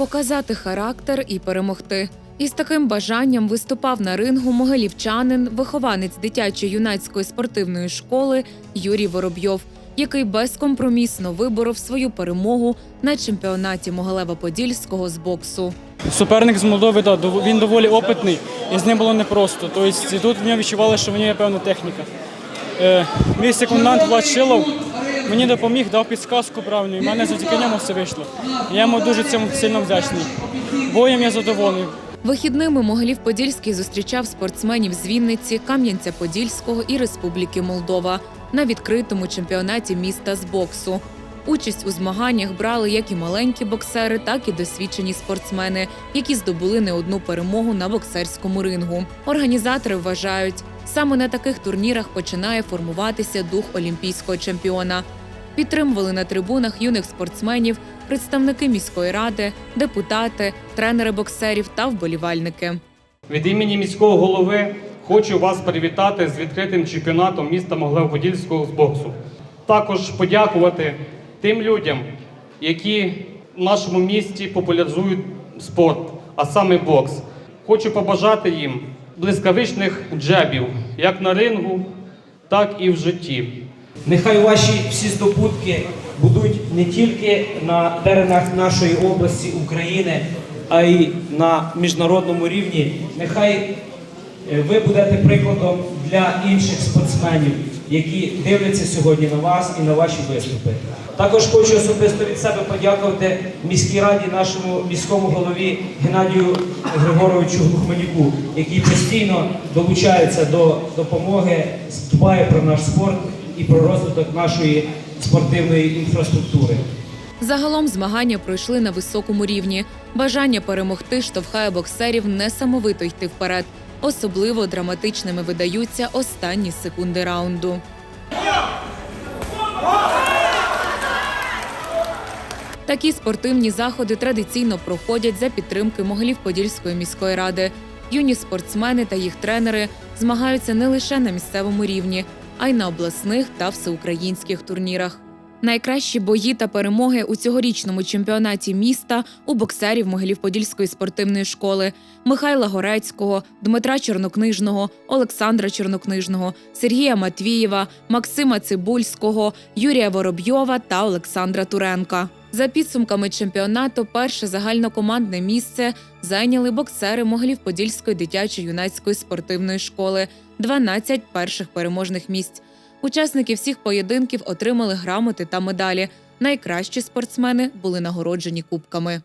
показати характер і перемогти. Із таким бажанням виступав на рингу могилівчанин, вихованець дитячо-юнацької спортивної школи Юрій Воробйов, який безкомпромісно виборов свою перемогу на чемпіонаті Могилева-Подільського з боксу. Суперник з Молдови, да, він доволі опитний, і з ним було непросто. Тобто тут в нього відчували, що в нього є певна техніка. Е, мій секундант Влад Шилов мені допоміг, дав підсказку правильну, і в мене завдяки ньому все вийшло. Я йому дуже цьому сильно вдячний. Боєм я задоволений. Вихідними Могилів-Подільський зустрічав спортсменів з Вінниці, Кам'янця-Подільського і Республіки Молдова на відкритому чемпіонаті міста з боксу. Участь у змаганнях брали як і маленькі боксери, так і досвідчені спортсмени, які здобули не одну перемогу на боксерському рингу. Організатори вважають, саме на таких турнірах починає формуватися дух олімпійського чемпіона. Підтримували на трибунах юних спортсменів, представники міської ради, депутати, тренери боксерів та вболівальники. Від імені міського голови хочу вас привітати з відкритим чемпіонатом міста Моглев-Подільського з боксу. Також подякувати тим людям, які в нашому місті популяризують спорт, а саме бокс. Хочу побажати їм блискавичних джебів як на рингу, так і в житті. Нехай ваші всі здобутки будуть не тільки на теренах нашої області України, а й на міжнародному рівні. Нехай е, ви будете прикладом для інших спортсменів, які дивляться сьогодні на вас і на ваші виступи. Також хочу особисто від себе подякувати міській раді, нашому міському голові Геннадію Григоровичу Глухманюку, який постійно долучається до допомоги, дбає про наш спорт і про розвиток нашої спортивної інфраструктури. Загалом змагання пройшли на високому рівні. Бажання перемогти штовхає боксерів несамовито йти вперед. Особливо драматичними видаються останні секунди раунду. Такі спортивні заходи традиційно проходять за підтримки Могилів-Подільської міської ради. Юні спортсмени та їх тренери змагаються не лише на місцевому рівні, а й на обласних та всеукраїнських турнірах. Найкращі бої та перемоги у цьогорічному чемпіонаті міста у боксерів Могилів-Подільської спортивної школи Михайла Горецького, Дмитра Чорнокнижного, Олександра Чорнокнижного, Сергія Матвієва, Максима Цибульського, Юрія Воробйова та Олександра Туренка. За підсумками чемпіонату, перше загальнокомандне місце зайняли боксери Могилів-Подільської дитячо-юнацької спортивної школи, 12 перших переможних місць. Учасники всіх поєдинків отримали грамоти та медалі. Найкращі спортсмени були нагороджені кубками.